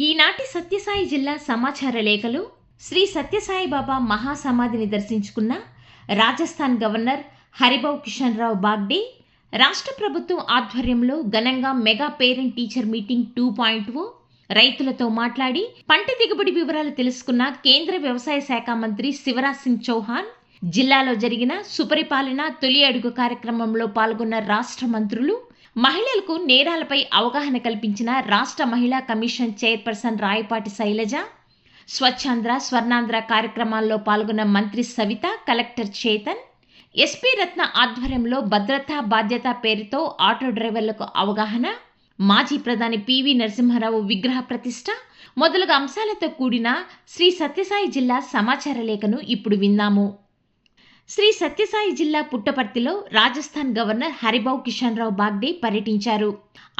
ఈనాటి సత్యసాయి జిల్లా సమాచార లేఖలో శ్రీ సత్యసాయి బాబా మహాసమాధిని దర్శించుకున్న రాజస్థాన్ గవర్నర్ హరిభౌ కిషన్ రావు బాగ్డే రాష్ట్ర ప్రభుత్వం ఆధ్వర్యంలో ఘనంగా mega parent teacher meeting two point O రైతులతో మాట్లాడి పంట దిగుబడి వివరాలు తెలుసుకున్న కేంద్ర వ్యవసాయ శాఖ మంత్రి శివరాజ్ సింగ్ చౌహాన్ జిల్లాలో జరిగిన సుపరిపాలన తొలి అడుగు కార్యక్రమంలో పాల్గొన్న రాష్ట్ర మంత్రులు మహిళలకు నేరాలపై అవగాహన కల్పించిన రాష్ట్ర మహిళా కమిషన్ చైర్పర్సన్ రాయపాటి శైలజ స్వచ్ఛాంధ్ర స్వర్ణాంధ్ర కార్యక్రమాల్లో పాల్గొన్న మంత్రి సవిత కలెక్టర్ చేతన్ ఎస్పీ రత్న ఆధ్వర్యంలో భద్రతా బాధ్యత పేరుతో ఆటో డ్రైవర్లకు అవగాహన మాజీ ప్రధాని పివి నరసింహారావు విగ్రహ ప్రతిష్ట మొదలగు అంశాలతో కూడిన శ్రీ సత్యసాయి జిల్లా సమాచార లేఖను ఇప్పుడు విన్నాము. శ్రీ సత్యసాయి జిల్లా పుట్టపర్తిలో రాజస్థాన్ గవర్నర్ హరిభౌ కిషన్ రావు బాగ్డే పర్యటించారు.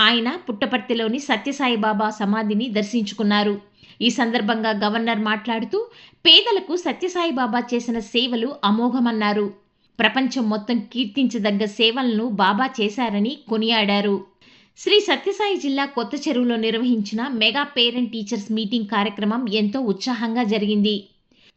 ఆయన పుట్టపర్తిలోని సత్యసాయి బాబా సమాధిని దర్శించుకున్నారు. ఈ సందర్భంగా గవర్నర్ మాట్లాడుతూ పేదలకు సత్యసాయి బాబా చేసిన సేవలు అమోఘమన్నారు. ప్రపంచం మొత్తం కీర్తించదగ్గ సేవలను బాబా చేశారని కొనియాడారు. శ్రీ సత్యసాయి జిల్లా కొత్త చెరువులో నిర్వహించిన మెగా పేరెంట్ టీచర్స్ మీటింగ్ కార్యక్రమం ఎంతో ఉత్సాహంగా జరిగింది.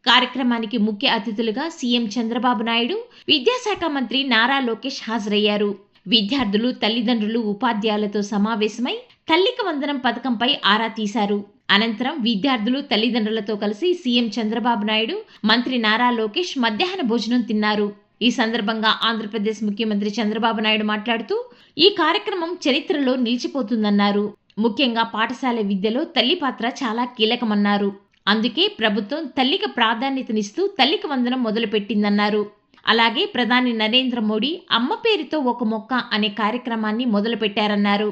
కార్యక్రమానికి ముఖ్య అతిథులుగా సీఎం చంద్రబాబు నాయుడు విద్యాశాఖ మంత్రి నారా లోకేష్ హాజరయ్యారు. విద్యార్థులు తల్లిదండ్రులు ఉపాధ్యాయులతో సమావేశమై తల్లికి వందనం పథకంపై ఆరా తీశారు. అనంతరం విద్యార్థులు తల్లిదండ్రులతో కలిసి సీఎం చంద్రబాబు నాయుడు మంత్రి నారా లోకేష్ మధ్యాహ్న భోజనం తిన్నారు. ఈ సందర్భంగా ఆంధ్రప్రదేశ్ ముఖ్యమంత్రి చంద్రబాబు నాయుడు మాట్లాడుతూ ఈ కార్యక్రమం చరిత్రలో నిలిచిపోతుందన్నారు. ముఖ్యంగా పాఠశాల విద్యలో తల్లి పాత్ర చాలా కీలకమన్నారు. అందుకే ప్రభుత్వం తల్లికి ప్రాధాన్యతనిస్తూ తల్లికి వందనం మొదలుపెట్టిందన్నారు. అలాగే ప్రధాని నరేంద్ర మోడీ అమ్మ పేరుతో ఒక మొక్క అనే కార్యక్రమాన్ని మొదలుపెట్టారన్నారు.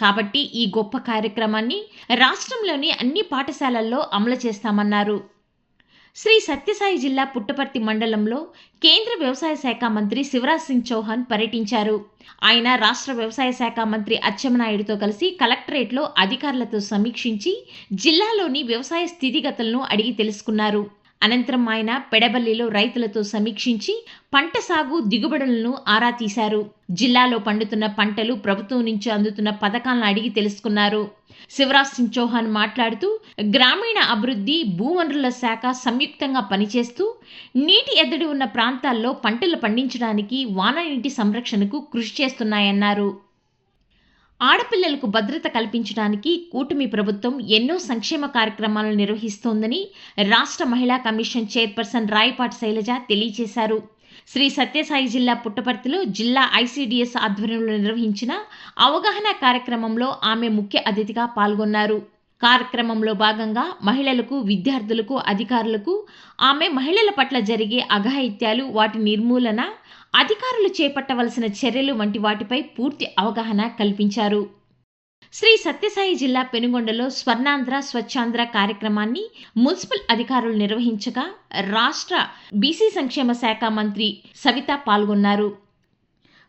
కాబట్టి ఈ గొప్ప కార్యక్రమాన్ని రాష్ట్రంలోని అన్ని పాఠశాలల్లో అమలు చేస్తామన్నారు. శ్రీ సత్యసాయి జిల్లా పుట్టపర్తి మండలంలో కేంద్ర వ్యవసాయ శాఖ మంత్రి శివరాజ్ సింగ్ చౌహాన్ పర్యటించారు. ఆయన రాష్ట్ర వ్యవసాయ శాఖ మంత్రి అచ్చెమనాయుడుతో కలిసి కలెక్టరేట్లో అధికారులతో సమీక్షించి జిల్లాలోని వ్యవసాయ స్థితిగతులను అడిగి తెలుసుకున్నారు. అనంతరం ఆయన పెడబల్లిలో రైతులతో సమీక్షించి పంట సాగు దిగుబడులను ఆరా తీశారు. జిల్లాలో పండుతున్న పంటలు ప్రభుత్వం నుంచి అందుతున్న పథకాలను అడిగి తెలుసుకున్నారు. శివరాజ్ సింగ్ చౌహాన్ మాట్లాడుతూ గ్రామీణ అభివృద్ధి భూవనరుల శాఖ సంయుక్తంగా పనిచేస్తూ నీటి ఎద్దడి ఉన్న ప్రాంతాల్లో పంటలు పండించడానికి వాన నీటి సంరక్షణకు కృషి చేస్తున్నాయన్నారు. ఆడపిల్లలకు భద్రత కల్పించడానికి కూటమి ప్రభుత్వం ఎన్నో సంక్షేమ కార్యక్రమాలను నిర్వహిస్తోందని రాష్ట్ర మహిళా కమిషన్ చైర్పర్సన్ రాయపాటి శైలజ తెలియజేశారు. శ్రీ సత్యసాయి జిల్లా పుట్టపర్తిలో జిల్లా ఐసీడీఎస్ ఆధ్వర్యంలో నిర్వహించిన అవగాహన కార్యక్రమంలో ఆమె ముఖ్య అతిథిగా పాల్గొన్నారు. కార్యక్రమంలో భాగంగా మహిళలకు విద్యార్థులకు అధికారులకు ఆమె మహిళల పట్ల జరిగే అఘాయిత్యాలు వాటి నిర్మూలన అధికారులు చేపట్టవలసిన చర్యలు వంటి వాటిపై పూర్తి అవగాహన కల్పించారు. శ్రీ సత్యసాయి జిల్లా పెనుగొండలో స్వర్ణాంధ్ర స్వచ్ఛాంధ్ర కార్యక్రమాన్ని మున్సిపల్ అధికారులు నిర్వహించగా రాష్ట్ర బీసీ సంక్షేమ శాఖ మంత్రి సవిత పాల్గొన్నారు.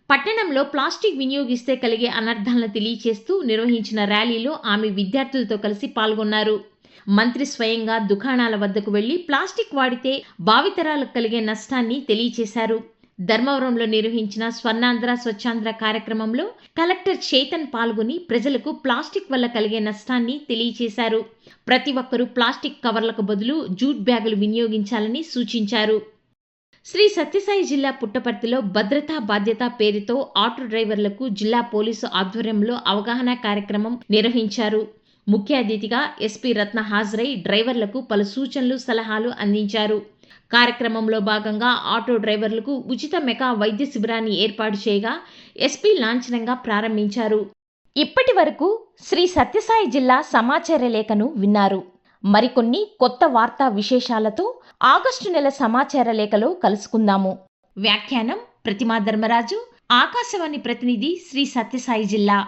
పట్టణంలో ప్లాస్టిక్ వినియోగిస్తే కలిగే అనర్థాలను తెలియచేస్తూ నిర్వహించిన ర్యాలీలో ఆమె విద్యార్థులతో కలిసి పాల్గొన్నారు. మంత్రి స్వయంగా దుకాణాల వద్దకు వెళ్ళి ప్లాస్టిక్ వాడితే భావితరాలకు కలిగే నష్టాన్ని తెలియచేశారు. ధర్మవరంలో నిర్వహించిన స్వర్ణాంధ్ర స్వచ్ఛాంధ్ర కార్యక్రమంలో కలెక్టర్ చేతన్ పాల్గొని ప్రజలకు ప్లాస్టిక్ వల్ల కలిగే నష్టాన్ని తెలియచేశారు. ప్రతి ఒక్కరూ ప్లాస్టిక్ కవర్లకు బదులు జూట్ బ్యాగులు వినియోగించాలని సూచించారు. శ్రీ సత్యసాయి జిల్లా పుట్టపర్తిలో భద్రతా బాధ్యత పేరుతో ఆటో డ్రైవర్లకు జిల్లా పోలీసు ఆధ్వర్యంలో అవగాహన కార్యక్రమం నిర్వహించారు. ముఖ్య అతిథిగా ఎస్పీ రత్న హాజరై డ్రైవర్లకు పలు సూచనలు సలహాలు అందించారు. కార్యక్రమంలో భాగంగా ఆటో డ్రైవర్లకు ఉచిత మెగా వైద్య శిబిరాన్ని ఏర్పాటు చేయగా ఎస్పీ లాంఛనంగా ప్రారంభించారు. ఇప్పటి వరకు శ్రీ సత్యసాయి జిల్లా సమాచార లేఖను విన్నారు. మరికొన్ని కొత్త వార్తా విశేషాలతో ఆగస్టు నెల సమాచార లేఖలో కలుసుకుందాము. వ్యాఖ్యానం ప్రతిమా ధర్మరాజు ఆకాశవాణి ప్రతినిధి శ్రీ సత్యసాయి జిల్లా.